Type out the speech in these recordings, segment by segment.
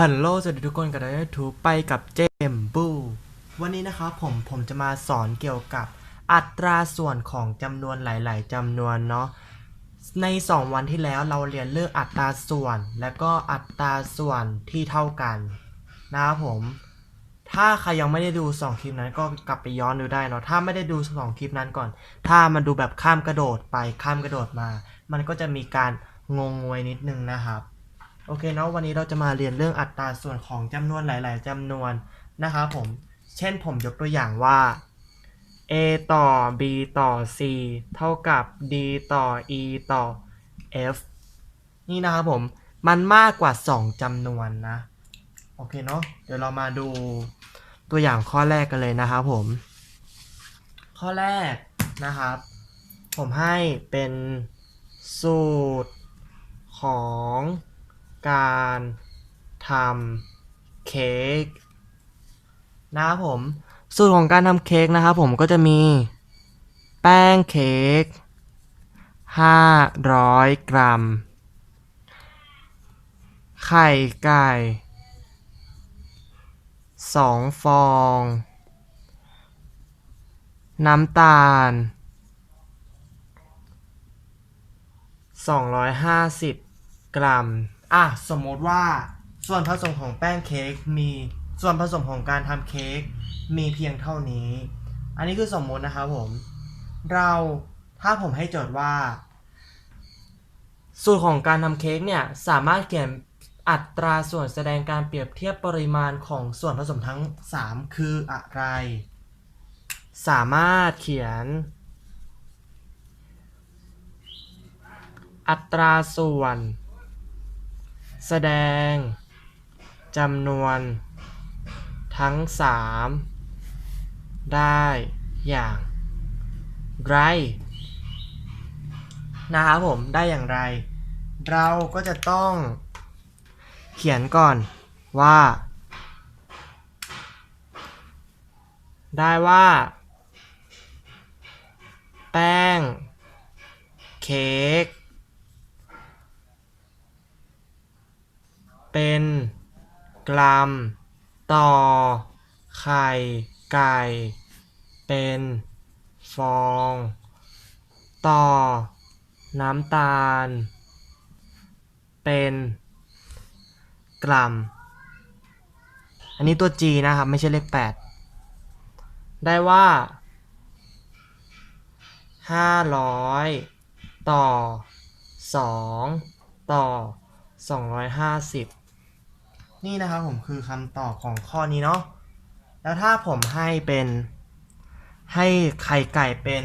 ฮัลโหลสวัสดีทุกคนกันด้วยทูไปกับเจมบูวันนี้นะครับผมผมจะมาสอนเกี่ยวกับอัตราส่วนของจำนวนหลาย ๆจำนวนเนาะใน 2 วันที่แล้วเราเรียนเรื่องอัตราส่วน และก็อัตราส่วนที่เท่ากันนะครับผม ถ้าใครยังไม่ได้ดู 2 คลิปนั้นก็กลับไปย้อนดูได้เนาะถ้าไม่ได้ดู 2 คลิปนั้นก่อน ถ้ามันดูแบบข้ามกระโดดไปข้ามกระโดดมา มันก็จะมีการงงงวยนิดนึงนะครับ โอเคเนาะวันนี้เราจะมาเรียนเรื่องอัตราส่วนของจำนวนหลาย ๆจำนวนนะครับผม เช่นผมยกตัวอย่างว่า a ต่อ b ต่อ c เท่ากับ d ต่อ e ต่อ f นี่นะครับผม มันมากกว่า 2จำนวนนะ โอเคเนาะเดี๋ยวเรามาดูตัวอย่างข้อแรกกันเลยนะครับผม ข้อแรกนะครับ ผมให้เป็นสูตรของ การทำเค้กนะครับผม สูตรของการทำเค้กนะครับผมก็จะมีแป้งเค้ก500 กรัม ไข่ไก่2ฟอง น้ำตาล 250 กรัม อะสมมติว่าส่วนผสมของแป้งเค้กมีส่วนผสมของการทำเค้กมีเพียงเท่านี้ อันนี้คือสมมตินะครับผม เราถ้าผมให้โจทย์ว่า สูตรของการทำเค้กเนี่ยสามารถเขียนอัตราส่วนแสดงการเปรียบเทียบปริมาณของส่วนผสมทั้ง 3 คืออะไร สามารถเขียน อัตราส่วน แสดงจำนวนทั้ง3ได้อย่างไรนะครับผมได้อย่างไร เราก็จะต้องเขียนก่อนว่า ได้ว่า แป้ง เค้ก เป็นกรัมต่อไข่ไก่เป็นฟอง ต่อน้ำตาล เป็นกรัม อันนี้ตัว G นะครับ ไม่ใช่เลข 8 ได้ว่า 500 ต่อ 2 ต่อ 250 นี่นะครับผมคือคำตอบของข้อนี้เนาะแล้วถ้าผมให้เป็น ให้ไข่ไก่เป็น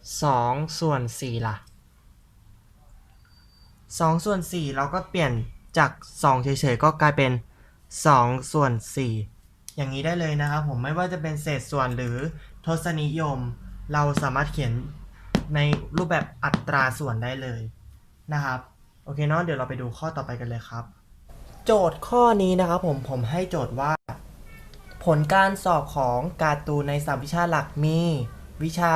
2ส่วน4ล่ะ2ส่วน4เราก็เปลี่ยนจาก 2 เฉยๆ ก็กลายเป็น 2 ส่วน 4 อย่างนี้ได้เลยนะครับผมไม่ว่าจะเป็นเศษส่วนหรือทศนิยม เราสามารถเขียนในรูปแบบอัตราส่วนได้เลยนะครับ โอเคเนาะเดี๋ยวเราไปดูข้อต่อไปกันเลยครับ โจทย์ข้อนี้นะครับผมผมให้โจทย์ว่า ผลการสอบของการ์ตูนในสามวิชาหลักมี วิชา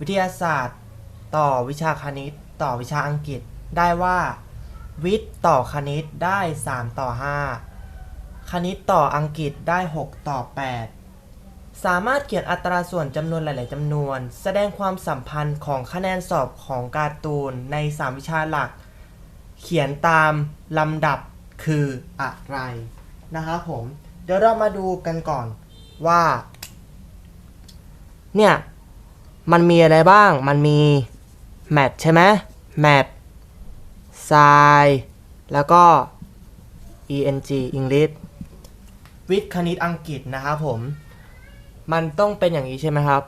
วิทยาศาสตร์ ต่อวิชาคณิต ต่อวิชาอังกฤษได้ว่า วิทย์ต่อคณิตได้ 3 ต่อ 5 คณิตต่ออังกฤษได้ 6 ต่อ 8 สามารถเขียนอัตราส่วนจำนวนหลาย ๆจำนวน แสดงความสัมพันธ์ของคะแนนสอบของการ์ตูนใน 3 วิชาหลัก เขียนตามลำดับ คืออะไรนะครับผม เดี๋ยวเรามาดูกันก่อนว่า เนี่ย มันมีอะไรบ้าง มันมีแมทใช่ไหมแมทไซแล้วก็ eng English วิทย์คณิตอังกฤษนะครับผม มันต้องเป็นอย่างนี้ใช่ไหมครับ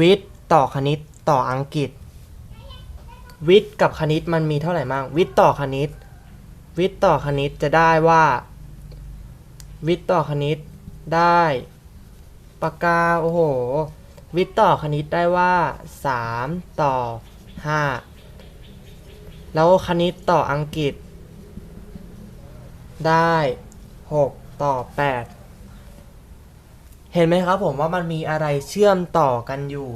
วิทย์ต่อคณิตต่ออังกฤษ วิทย์กับคณิตมันมีเท่าไหร่บ้าง วิทย์ต่อคณิต วิทย์ต่อคณิตจะได้ว่า วิทย์ต่อคณิตได้ปากกาโอ้โห วิทย์ต่อคณิตได้ว่า 3 ต่อ 5 แล้วคณิตต่ออังกฤษ ได้ 6 ต่อ 8 เห็นไหมครับผมว่ามันมีอะไรเชื่อมต่อกันอยู่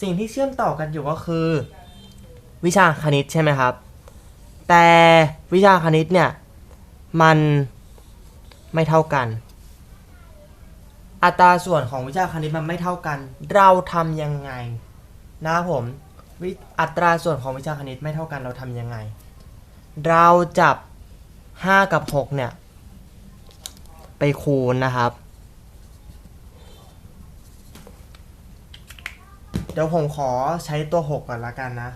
สิ่งที่เชื่อมต่อกันอยู่ก็คือ วิชาคณิตใช่ไหมครับ แต่วิชาคณิตเนี่ย มันไม่เท่ากัน อัตราส่วนของวิชาคณิตมันไม่เท่ากัน เราทำยังไง นะผมอัตราส่วนของวิชาคณิตไม่เท่ากันเราทำยังไง เราจับ 5 กับ 6 เนี่ย ไปคูณนะครับ เดี๋ยวผมขอใช้ตัว 6 ก่อนละกันนะ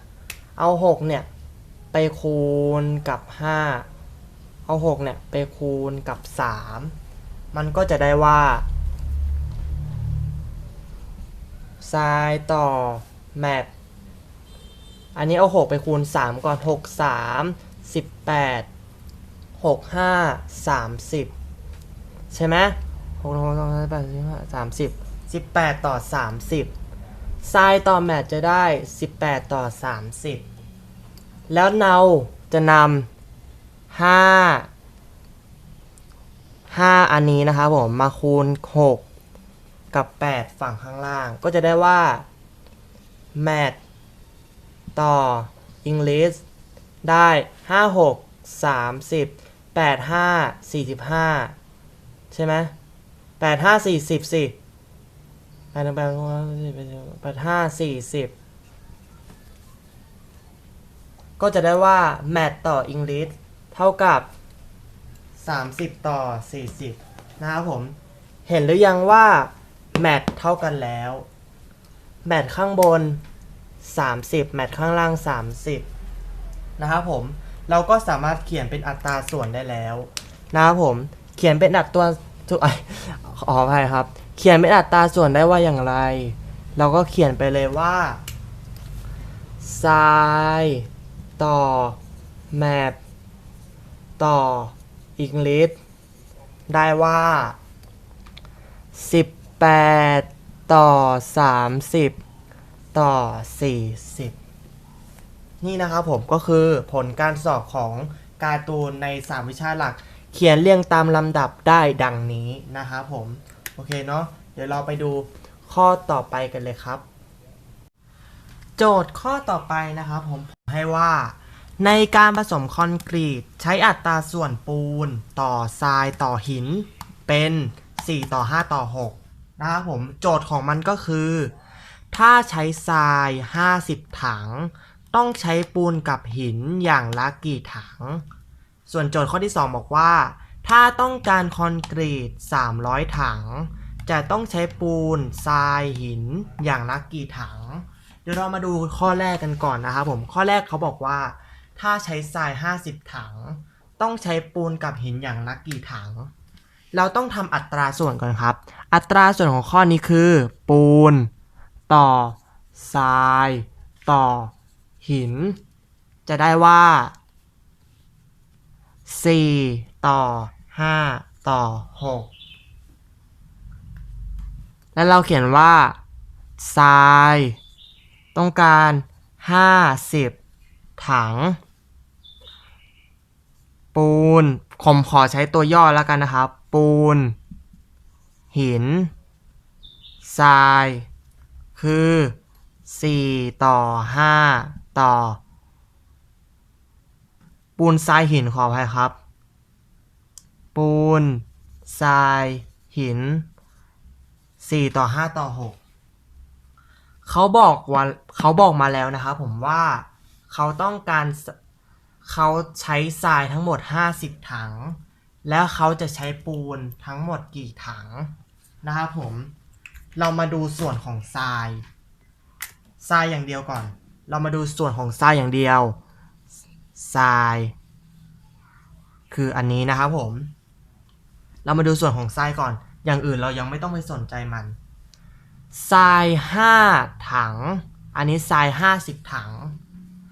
เอา 6 เนี่ย ไปคูณกับ 5 เอา 6 เนี่ย ไปคูณกับ 3 มันก็จะได้ว่าไซน์ต่อแมทอันนี้เอา 6 ไปคูณ 3 ก่อน 6 3 18 6 5 30 ใช่ไหม6 6 8 30 18ต่อ30ไซน์ต่อแมทจะได้18ต่อ30 แล้วเราจะนำ5 5อันนี้นะครับผมมาคูณ 6 กับ 8 ฝั่งข้างล่าง ก็จะได้ว่าแมทต่อ English ได้ 5 6 30 8 5 45 ใช่ไหม8 5 40สิ8 5 40 ก็จะได้ว่าแมทต่อ English เท่ากับ 30 ต่อ 40 นะครับผม เห็นหรือยังว่าแมทเท่ากันแล้วแมทข้างบน 30 แมทข้างล่าง 30 นะครับผม เราก็สามารถเขียนเป็นอัตราส่วนได้แล้ว นะครับผม เขียนเป็นอัตราทุกขออภัยครับ เขียนเป็นอัตราส่วนได้ว่าอย่างไร เราก็เขียนไปเลยว่าไซน์ ต่อแมทต่ออังกฤษได้ว่า 18 ต่อ 30 ต่อ 40 นี่นะครับผมก็คือผลการสอบของการ์ตูนใน 3 วิชาหลัก เขียนเรียงตามลำดับได้ดังนี้นะครับผม โอเคเนาะเดี๋ยวเราไปดูข้อต่อไปกันเลยครับ โจทย์ข้อต่อไปนะครับผม ให้ว่า ในการผสมคอนกรีตใช้อัตราส่วนปูน ต่อทรายต่อหิน เป็น 4 ต่อ 5 ต่อ 6 นะครับผมโจทย์ของมันก็คือ ถ้าใช้ทราย 50 ถัง ต้องใช้ปูนกับหินอย่างละกี่ถัง ส่วนโจทย์ข้อที่ 2 บอกว่า ถ้าต้องการคอนกรีต 300 ถัง จะต้องใช้ปูนทรายหินอย่างละกี่ถัง เดี๋ยวเรามาดูข้อแรกกันก่อนนะครับผมข้อแรกเขาบอกว่า ถ้าใช้ทราย 50 ถัง ต้องใช้ปูนกับหินอย่างละกี่ถัง เราต้องทำอัตราส่วนก่อนครับ อัตราส่วนของข้อนี้คือ ปูน ต่อทราย ต่อ หิน จะได้ว่า 4 ต่อ 5 ต่อ 6 แล้วเราเขียนว่าทราย ต้องการ 50 ถัง ปูนผมขอใช้ตัวย่อแล้วกันนะครับ ปูน หิน ทราย คือ 4 ต่อ 5 ต่อ ปูนทรายหินขออภัยครับ ปูนทรายหิน 4 ต่อ 5 ต่อ 6 เขาบอกว่าเขาบอกมาแล้วนะครับผมว่าเขาต้องการเขาใช้ทรายทั้งหมด 50 ถัง แล้วเขาจะใช้ปูนทั้งหมดกี่ถังนะครับผม เรามาดูส่วนของทรายทรายอย่างเดียวก่อน เรามาดูส่วนของทรายอย่างเดียวทราย คืออันนี้นะครับผม เรามาดูส่วนของทรายก่อน อย่างอื่นเรายังไม่ต้องไปสนใจมัน ทราย5ถัง อันนี้ทราย50ถัง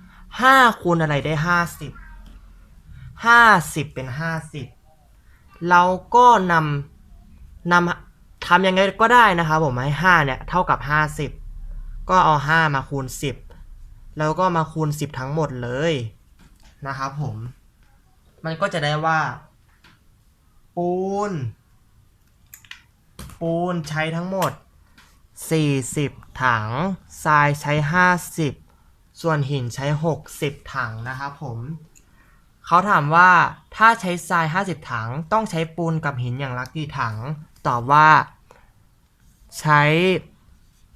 5คูณอะไรได้50 50เป็น50เราก็นำนำทำยังไงก็ได้นะครับผมให้5เนี่ยเท่ากับ50ก็เอา5มาคูณ10แล้วก็มาคูณ10ทั้งหมดเลยนะครับผม มันก็จะได้ว่า ปูน ปูนใช้ทั้งหมด 40ถัง ทรายใช้50ส่วนหินใช้60ถังนะครับผมเขาถามว่าถ้าใช้ทราย50ถังต้องใช้ปูนกับหินอย่างละกี่ถัง ตอบว่า ใช้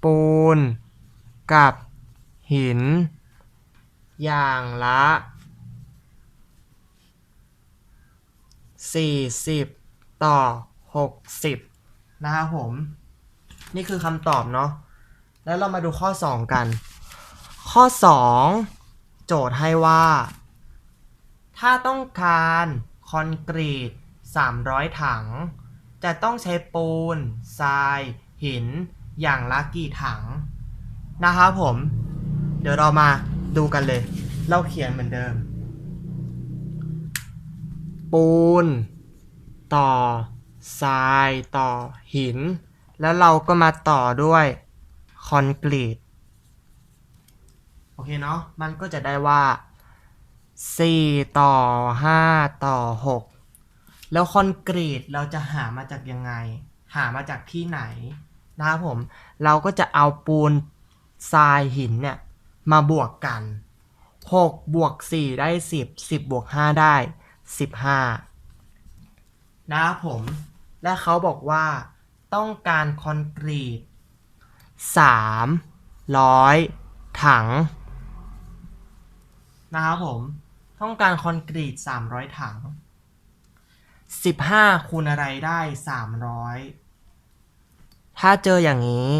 ปูนกับหิน อย่างละ40 ต่อ 60 นะครับผม นี่คือคำตอบเนาะแล้วเรามาดูข้อ 2 กัน ข้อ 2 โจทย์ให้ว่า ถ้าต้องการคอนกรีต 300 ถัง จะต้องใช้ปูนทราย หิน อย่างละกี่ถัง นะครับผม เดี๋ยวเรามาดูกันเลย เราเขียนเหมือนเดิม ปูน ต่อทราย ต่อหิน แล้วเราก็มาต่อด้วยคอนกรีตโอเคเนาะมันก็จะได้ว่า 4 ต่อ 5 ต่อ 6 แล้วคอนกรีตเราจะหามาจากยังไง หามาจากที่ไหนนะครับผม เราก็จะเอาปูนทรายหินเนี่ยมาบวกกัน 6 บวก 4 ได้ 10 10 บวก 5 ได้ 15 นะครับผม และเขาบอกว่า ต้องการคอนกรีต300ถัง นะครับผม ต้องการคอนกรีต300ถัง15คูณอะไรได้300ถ้าเจออย่างนี้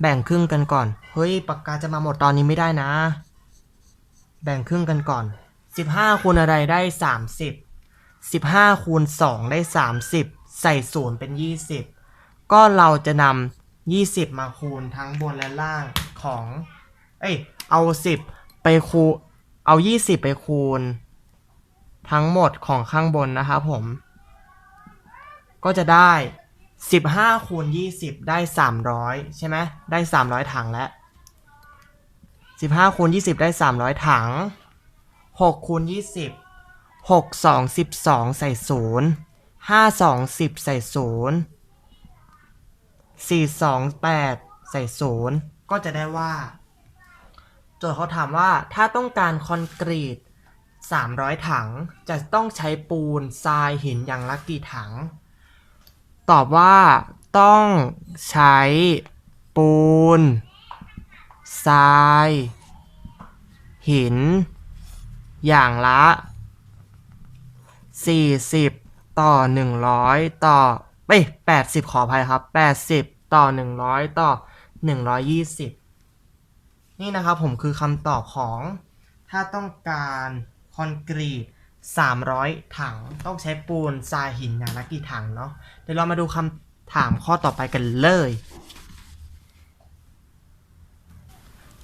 แบ่งครึ่งกันก่อน เฮ้ยปากกาจะมาหมดตอนนี้ไม่ได้นะ แบ่งครึ่งกันก่อน15คูณอะไรได้30 15คูณ2ได้30 ใส่ศูนย์เป็น 20 ก็เราจะนำ20 มาคูณทั้งบนและล่างของ เอ้ย เอา 10 ไปคูณเอา 20 ไปคูณ ทั้งหมดของข้างบนนะครับผม ก็จะได้ 15คูณ20 ได้ 300 ใช่ไหมได้ 300 ถังแล้ว15คูณ20 ได้ 300 ถัง6คูณ20 6 2 12 ใส่0 5 2 10ใส่0 4 2 8ใส่0ก็จะได้ว่า โจทย์เขาถามว่าถ้าต้องการคอนกรีต300ถังจะต้องใช้ปูนทรายหินอย่างละกี่ถัง ตอบว่าต้องใช้ปูนทราย หิน อย่างละ 40 ต่อ 100 ต่อเอ้ย80 ขออภัยครับ 80 ต่อ 100 ต่อ 120 นี่นะครับผมคือคำตอบของ ถ้าต้องการคอนกรีต 300 ถังต้องใช้ปูนทรายหินอย่างละกี่ถังเนาะเดี๋ยวเรามาดูคำถามข้อต่อไปกันเลย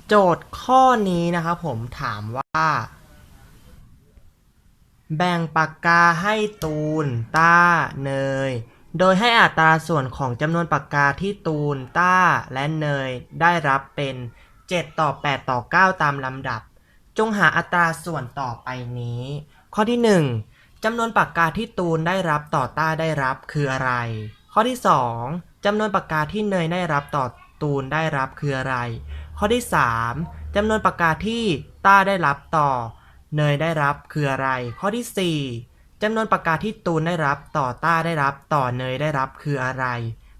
โจทย์ข้อนี้นะครับผมถามว่า แบ่งปากกาให้ตูน ต้า เนย โดยให้อัตราส่วนของจำนวนปากกาที่ตูน ต้า และเนย ได้รับเป็น 7 ต่อ 8 ต่อ 9 ตามลำดับ จงหาอัตราส่วนต่อไปนี้ ข้อที่ 1จำนวนปากกาที่ตูนได้รับต่อต้าได้รับคืออะไร ข้อที่ 2จำนวนปากกาที่เนยได้รับต่อตูนได้รับคืออะไร ข้อที่ 3จำนวนปากกาที่ต้าได้รับต่อ เนยได้รับคืออะไร ข้อที่ 4จำนวนปากกาที่ตูนได้รับต่อต้าได้รับ ต่อเนยได้รับคืออะไร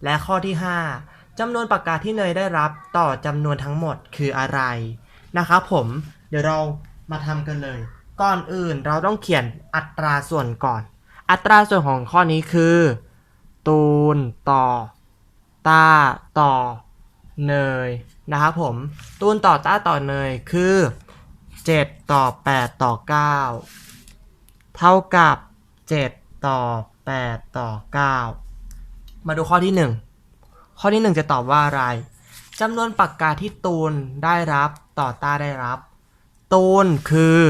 และข้อที่ 5จำนวนปากกาที่เนยได้รับต่อจำนวนทั้งหมดคืออะไรนะครับผมเดี๋ยวเรามาทำกันเลย ก่อนอื่นเราต้องเขียนอัตราส่วนก่อน อัตราส่วนของข้อนี้คือ ตูนต่อต้าต่อเนยนะครับผม ตูนต่อต้าต่อเนยคือ 7 ต่อ 8 ต่อ 9 เท่ากับ 7 ต่อ 8 ต่อ 9 มาดูข้อที่ 1 ข้อที่ 1 จะตอบว่าอะไรจำนวนปากกาที่ตูนได้รับต่อต้าได้รับ ตูนคือ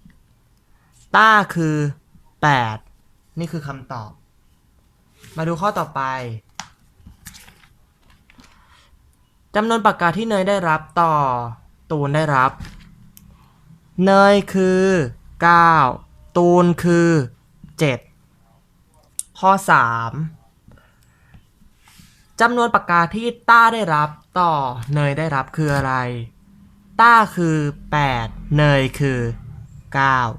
7 ต้าคือ 8 นี่คือคำตอบ มาดูข้อต่อไปจำนวนปากกาที่เนยได้รับต่อ ตูนได้รับ เนยคือ 9 ตูนคือ 7 ข้อ 3จำนวนปากกาที่ต้าได้รับต่อเนยได้รับคืออะไร ต้าคือ 8 เนยคือ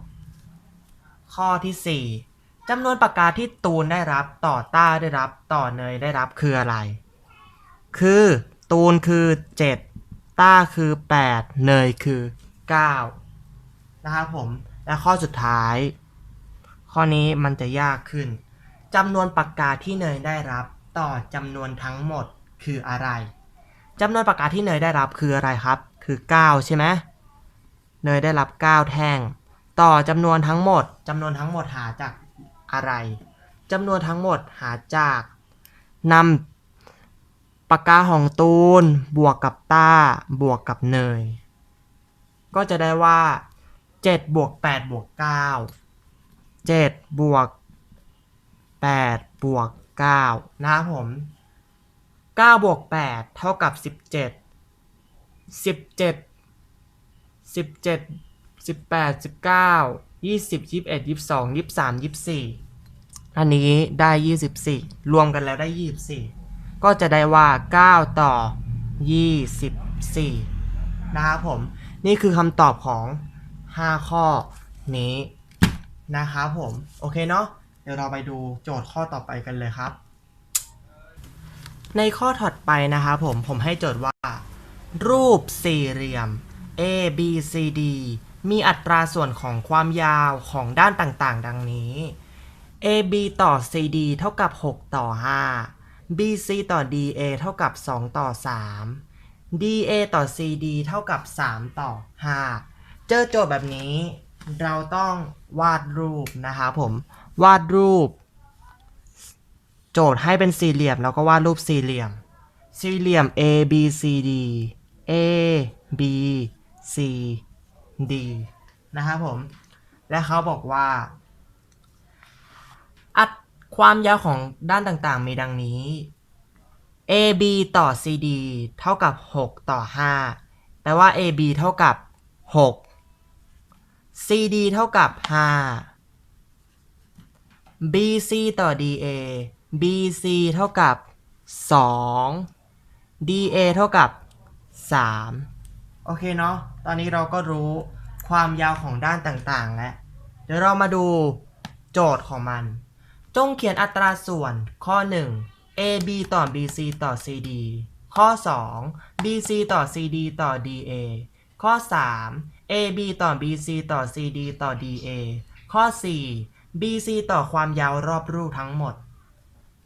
9 ข้อที่ 4จำนวนปากกาที่ตูนได้รับต่อต้าได้รับต่อเนยได้รับคืออะไร คือ ตูนคือ 7 ต้าคือ 8 เนยคือ 9 นะครับผม และข้อสุดท้าย ข้อนี้มันจะยากขึ้นจำนวนปากกาที่เนยได้รับต่อจำนวนทั้งหมดคืออะไรจำนวนปากกาที่เนยได้รับคืออะไรครับ คือ 9 ใช่ไหมเนยได้รับ 9 แท่ง ต่อจำนวนทั้งหมดจำนวนทั้งหมดหาจากอะไรจำนวนทั้งหมดหาจากนำ ปากกาของตูน บวกกับต้า บวกกับเนย ก็จะได้ว่า 7 บวก 8 บวก 9 7 บวก 8 บวก 9 นะครับผม 9 บวก 8 เท่ากับ 17 17 17 18 19 20 21 22 23 24 อันนี้ได้ 24 รวมกันแล้วได้ 24 ก็จะได้ว่า 9 ต่อ 24 นะครับผม นี่คือคำตอบของ 5 ข้อนี้นะครับผม โอเคเนาะเดี๋ยวเราไปดูโจทย์ข้อต่อไปกันเลยครับ ในข้อถัดไปนะครับผมผมให้โจทย์ว่า รูปสี่เหลี่ยม A B C D มีอัตราส่วนของความยาวของด้านต่างๆ ดังนี้ AB ต่อ CD เท่ากับ 6 ต่อ 5 BC ต่อ DA เท่ากับ 2 ต่อ 3 DA ต่อ CD เท่ากับ 3 ต่อ 5 เจอโจทย์แบบนี้ เราต้องวาดรูปนะครับผม วาดรูป โจทย์ให้เป็นสี่เหลี่ยม แล้วก็วาดรูปสี่เหลี่ยม สี่เหลี่ยม A B C D A B C D นะครับผม และเขาบอกว่า อั ความยาวของด้านต่างๆ มีดังนี้ AB ต่อ CD เท่ากับ 6 ต่อ 5 แปลว่า AB เท่ากับ 6 CD เท่ากับ 5 BC ต่อ DA BC เท่ากับ 2 DA เท่ากับ 3 โอเคเนาะ ตอนนี้เราก็รู้ความยาวของด้านต่างๆ แล้ว เดี๋ยวเรามาดูโจทย์ของมัน จงเขียนอัตราส่วน ข้อ 1 AB ต่อ BC ต่อ CD ข้อ 2 BC ต่อ CD ต่อ DA ข้อ 3 AB ต่อ BC ต่อ CD ต่อ DA ข้อ 4 BC ต่อความยาวรอบรูปทั้งหมด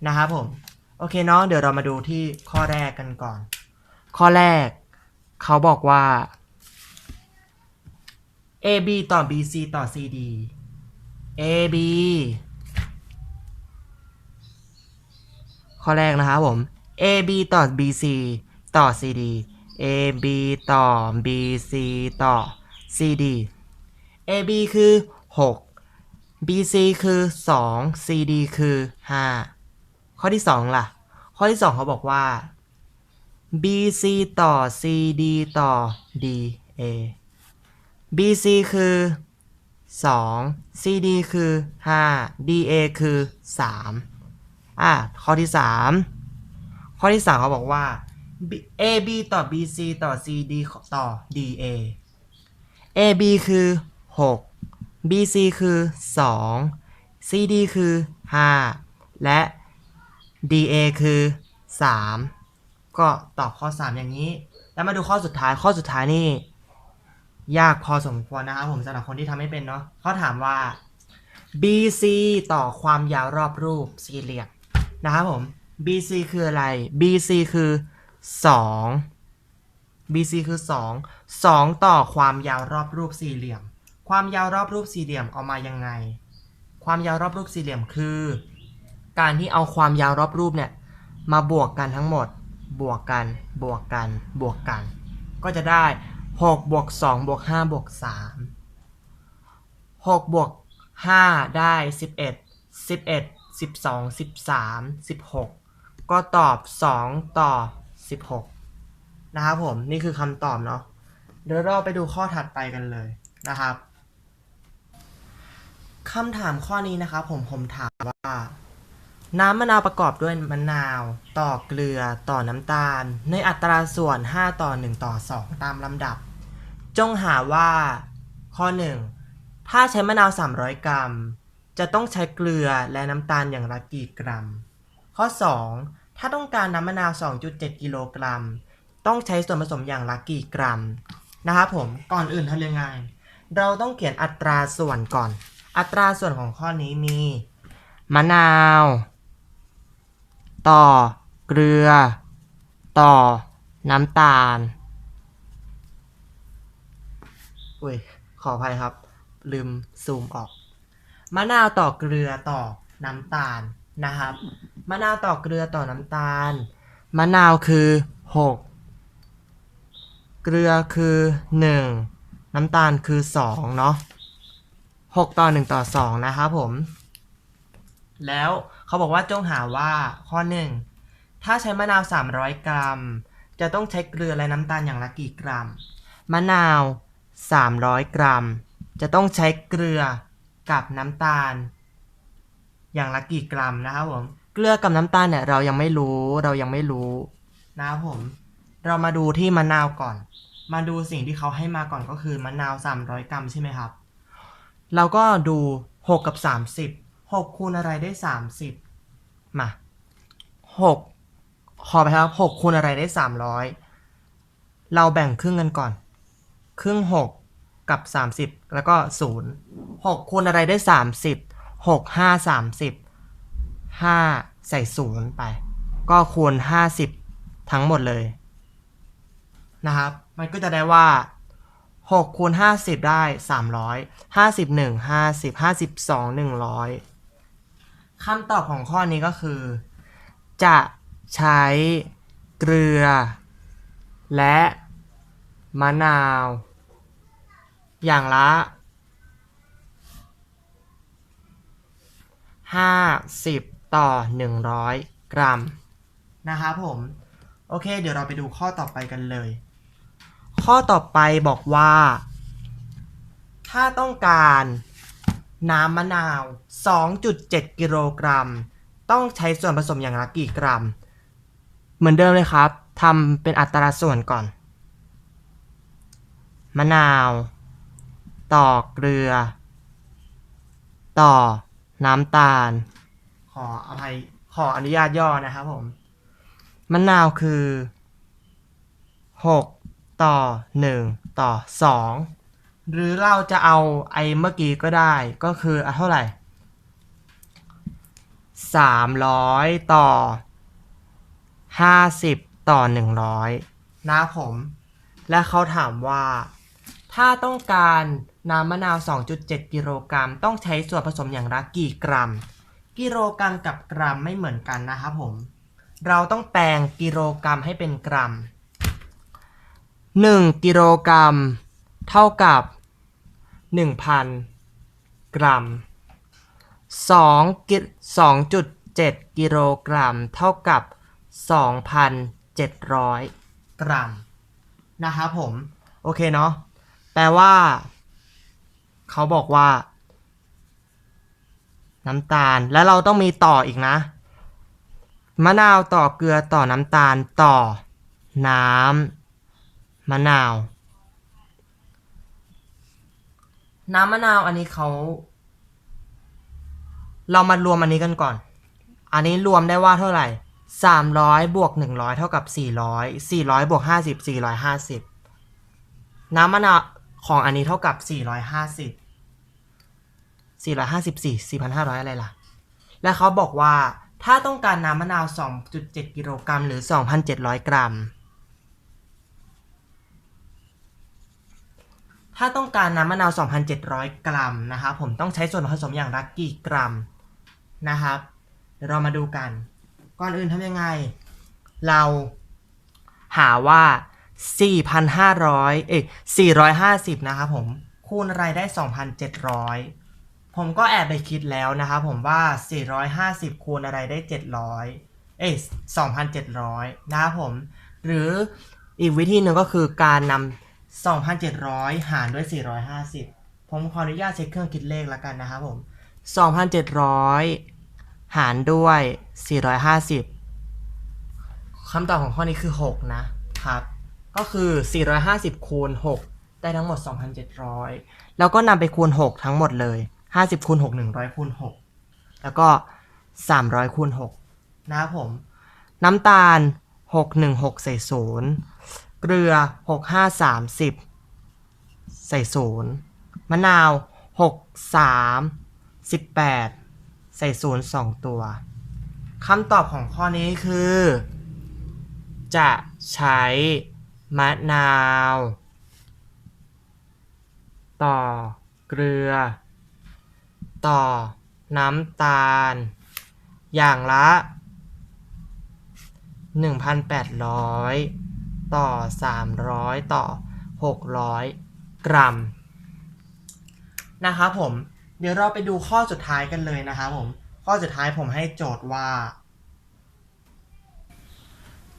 นะครับผม โอเคเนาะเดี๋ยวเรามาดูที่ข้อแรกกันก่อน ข้อแรก เขาบอกว่า AB ต่อ BC ต่อ CD AB ข้อแรกนะครับผม AB ต่อ BC ต่อ CD AB ต่อ BC ต่อ CD AB คือ 6 BC คือ 2 CD คือ 5 ข้อที่ 2 ล่ะ ข้อที่ 2 เขาบอกว่า BC ต่อ CD ต่อ DA BC คือ 2 CD คือ 5 DA คือ 3 อะข้อที่ 3 ข้อที่ 3 เขาบอกว่า AB ต่อ BC ต่อ CD ต่อ DA AB คือ 6 BC คือ 2 CD คือ 5 และ DA คือ 3 ก็ตอบข้อ 3 อย่างนี้ แล้วมาดูข้อสุดท้าย ข้อสุดท้ายนี่ ยากพอสมควรนะครับผมสำหรับคนที่ทำไม่เป็นเนาะเขาถามว่า BC ต่อความยาวรอบรูปสี่เหลี่ยม นะครับผม BC คืออะไร BC คือ 2 BC คือ 2 2 ต่อความยาวรอบรูปสี่เหลี่ยม ความยาวรอบรูปสี่เหลี่ยมเอามายังไง ความยาวรอบรูปสี่เหลี่ยมคือ การที่เอาความยาวรอบรูปเนี่ยมาบวกกันทั้งหมด บวกกัน บวกกัน บวกกัน ก็จะได้6บวก2บวก5บวก3 6บวก5ได้ 11 11 12 13 16 ก็ตอบ 2 ต่อ 16 นะครับผมนี่คือคำตอบเนาะเดี๋ยวเราไปดูข้อถัดไปกันเลยนะครับคำถามข้อนี้นะครับผมผมถามว่า น้ำมะนาวประกอบด้วยมะนาว ต่อเกลือต่อน้ำตาล ในอัตราส่วน 5 ต่อ 1 ต่อ 2 ตามลำดับ จงหาว่า ข้อ 1 ถ้าใช้มะนาว 300 กรัม จะต้องใช้เกลือและน้ำตาลอย่างละกี่กรัม ข้อ 2 ถ้าต้องการน้ำมะนาว 2.7 กิโลกรัม ต้องใช้ส่วนผสมอย่างละกี่กรัม นะครับผม ก่อนอื่นทำยังไง เราต้องเขียนอัตราส่วนก่อน อัตราส่วนของข้อนี้มี มะนาว ต่อ เกลือ ต่อ น้ำตาล อุ้ย ขออภัยครับ ลืมซูมออก มะนาวต่อเกลือต่อน้ำตาลนะครับ มะนาวต่อเกลือต่อน้ำตาล มะนาวคือ6เกลือคือ1น้ำตาลคือ2เนาะ6ต่อ1ต่อ2นะครับผม แล้วเขาบอกว่าจงหาว่าข้อ1ถ้าใช้มะนาว 300 กรัม จะต้องใช้เกลือและน้ำตาลอย่างละกี่กรัม มะนาว 300 กรัม จะต้องใช้เกลือ กับน้ำตาล อย่างละกี่กรัมนะครับผม เกลือกับน้ำตาลเนี่ยเรายังไม่รู้เรายังไม่รู้นะครับผม เรามาดูที่มะนาวก่อน มาดูสิ่งที่เขาให้มาก่อนก็คือมะนาว 300 กรัมใช่ไหมครับ เราก็ดู 6 กับ 30 6คูณอะไรได้ 30 มา 6 ขอไปครับ 6คูณอะไรได้ 300 เราแบ่งครึ่งกันก่อน ครึ่ง 6 กับ 30 แล้วก็ 0 6คูณอะไรได้ 30 6 5 30 5 ใส่ 0 ไป ก็คูณ 50 ทั้งหมดเลยนะครับ มันก็จะได้ว่า 6คูณ50 ได้ 300 51 50 52 100คำตอบของข้อนี้ก็คือ จะใช้เกลือ และมะนาว อย่างละ50ต่อ100กรัม นะครับผม โอเค เดี๋ยวเราไปดูข้อต่อไปกันเลย ข้อต่อไปบอกว่า ถ้าต้องการน้ำมะนาว 2.7 กิโลกรัม ต้องใช้ส่วนผสมอย่างละกี่กรัม เหมือนเดิมเลยครับทำเป็นอัตราส่วนก่อน มะนาว ต่อเกลือ ต่อน้ำตาล ขออภัยขออนุญาตย่อนะครับผม มะนาวคือ 6 ต่อ 1 ต่อ 2 หรือเราจะเอาไอ้เมื่อกี้ก็ได้ก็คืออะเท่าไหร่ 300 ต่อ 50 ต่อ 100 นะผม และเขาถามว่า ถ้าต้องการน้ำมะนาว 2.7 กิโลกรัม ต้องใช้ส่วนผสมอย่างละกี่กรัม กิโลกรัมกับกรัมไม่เหมือนกันนะครับผม เราต้องแปลงกิโลกรัมให้เป็นกรัม 1 กิโลกรัม เท่ากับ 1,000 กรัม2กิ2.7 กิโลกรัม เท่ากับ 2,700 กรัม นะครับผม โอเคเนาะ แปลว่า เขาบอกว่า น้ำตาล แล้วเราต้องมีต่ออีกนะ มะนาวต่อเกลือต่อน้ำตาลต่อ น้ำมะนาว น้ำมะนาวอันนี้เขา เรามารวมอันนี้กันก่อน อันนี้รวมได้ว่าเท่าไหร่300บวก100เท่ากับ400 400บวก50 450น้ำมะนาว ของอันนี้เท่ากับ 450 454 4,500 อะไรล่ะ และเขาบอกว่าถ้าต้องการน้ำมะนาว 2.7 กิโลกรัมหรือ 2,700 กรัม ถ้าต้องการน้ำมะนาว 2,700 กรัมนะครับผมต้องใช้ส่วนผสมอย่างละกี่กรัมนะครับเดี๋ยวเรามาดูกัน ก่อนอื่นทำยังไง เราหาว่า 4,500 เอ้ย450 นะครับผม คูณอะไรได้ 2,700 ผมก็แอบไปคิดแล้วนะครับผมว่า 450 คูณอะไรได้ 700 เอ้ย2,700 นะครับผม หรืออีกวิธีหนึ่งก็คือการนำ 2,700 หารด้วย 450 ผมขออนุญาตเช็คเครื่องคิดเลขแล้วกันนะครับผม 2,700 หารด้วย 450 คำตอบของข้อนี้คือ 6 นะครับ ก็คือ 450 คูณ 6 ได้ทั้งหมด 2,700 แล้วก็นำไปคูณ 6 ทั้งหมดเลย 50คูณ6 100คูณ6 แล้วก็ 300คูณ6นะครับผม น้ำตาล 616 ใส่ศูนย์เกลือ 6530 ใส่ศูนย์มะนาว 63 18 ใส่ศูนย์สองตัวคำตอบของข้อนี้คือ จะใช้ มะนาว ต่อเกลือ ต่อน้ำตาล อย่างละ 1,800 ต่อ 300 ต่อ 600 กรัม นะครับผม เดี๋ยวเราไปดูข้อสุดท้ายกันเลยนะครับผม ข้อสุดท้ายผมให้โจทย์ว่า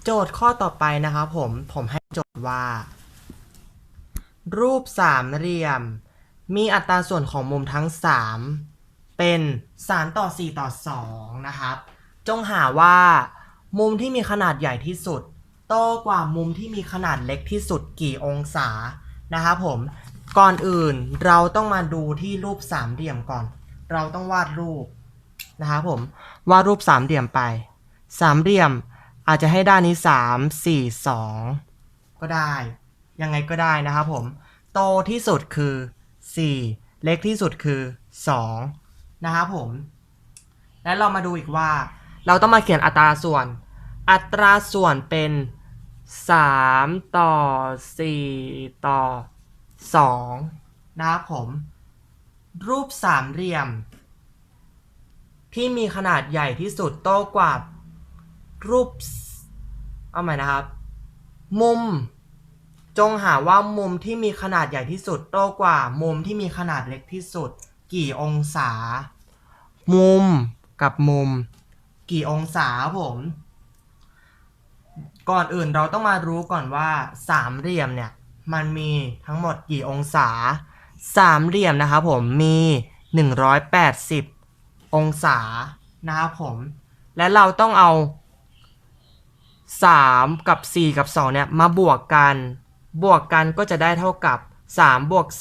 โจทย์ข้อต่อไปนะครับผม ผมให้โจทย์ว่า รูปสามเหลี่ยม มีอัตราส่วนของมุมทั้ง 3 เป็น 3 ต่อ 4 ต่อ 2 นะครับ จงหาว่า มุมที่มีขนาดใหญ่ที่สุด โตกว่ามุมที่มีขนาดเล็กที่สุดกี่องศานะครับผมก่อนอื่นเราต้องมาดูที่รูปสามเหลี่ยมก่อน เราต้องวาดรูปนะครับผมวาดรูปสามเหลี่ยมไป สามเหลี่ยม อาจจะให้ด้านนี้3 4 2ก็ได้ ยังไงก็ได้นะครับผม โตที่สุดคือ 4 เล็กที่สุดคือ 2 นะครับผม แล้วเรามาดูอีกว่า เราต้องมาเขียนอัตราส่วน อัตราส่วนเป็น 3 ต่อ 4 ต่อ 2 นะครับผม รูปสามเหลี่ยม ที่มีขนาดใหญ่ที่สุดโตกว่า รูป เอาใหม่นะครับ มุม จงหาว่ามุมที่มีขนาดใหญ่ที่สุดโตกว่ามุมที่มีขนาดเล็กที่สุด กี่องศา มุมกับมุม กี่องศาผม ก่อนอื่นเราต้องมารู้ก่อนว่าสามเหลี่ยมเนี่ยมันมีทั้งหมดกี่องศา สามเหลี่ยมนะครับผมมี 180 องศานะครับผม และเราต้องเอา 3 กับ 4 กับ 2 เนี่ยมาบวกกัน บวกกันก็จะได้เท่ากับ 3 บวก 4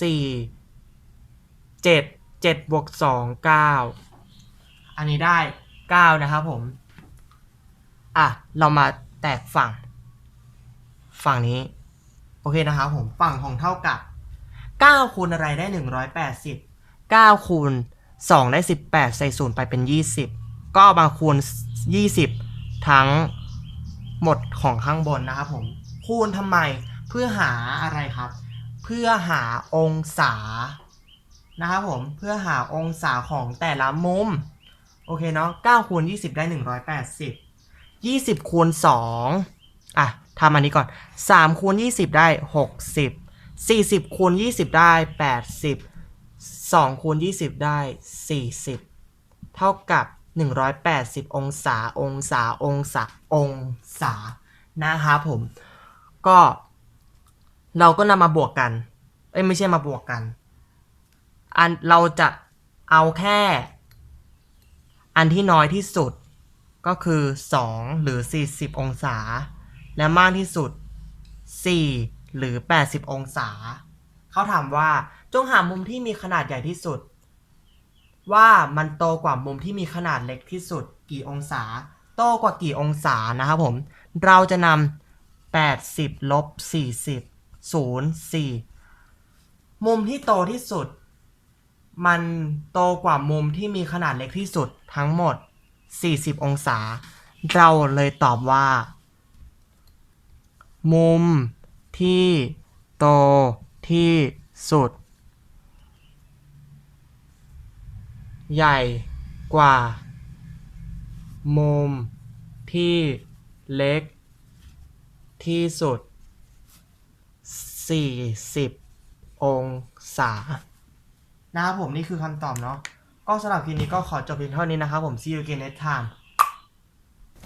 7 7บวก2 9 อันนี้ได้ 9 นะครับผม อะ เรามาแตกฝั่ง ฝั่งนี้ โอเคนะครับผม ฝั่งของเท่ากับ 9 คูณอะไรได้ 180 9 คูณ 2 ได้ 18 ใส่ศูนย์ไปเป็น 20 ก็มาคูณ 20 ทั้ง หมดของข้างบนนะครับผมคูณทำไมเพื่อหาอะไรครับ เพื่อหาองศานะครับผมเพื่อหาองศาของแต่ละมุมโอเคเนาะ9คูณ20 ได้ 180 20คูณ2อะทำอันนี้ก่อน3คูณ20 ได้ 60 40คูณ20 ได้ 80 2คูณ20 ได้ 40 เท่ากับ 180 องศา องศา องศา องศา นะครับผม ก็ เราก็นำมาบวกกัน เอ้ย ไม่ใช่มาบวกกัน อัน เราจะเอาแค่ อันที่น้อยที่สุด ก็คือ 2 หรือ 40 องศา และมากที่สุด 4 หรือ 80 องศา เขาถามว่า จงหามุมที่มีขนาดใหญ่ที่สุด ว่ามันโตกว่ามุมที่มีขนาดเล็กที่สุดกี่องศา โตกว่ากี่องศานะครับผม เราจะนำ80ลบ40 0 4 มุมที่โตที่สุด มันโตกว่ามุมที่มีขนาดเล็กที่สุดทั้งหมด 40 องศา เราเลยตอบว่า มุมที่โตที่สุด ใหญ่กว่ามุมที่เล็กที่สุด 40 องศา นะครับผมนี่คือคำตอบเนาะ ก็สำหรับคลิปนี้ก็ขอจบเพียงเท่านี้นะครับผม see you again next time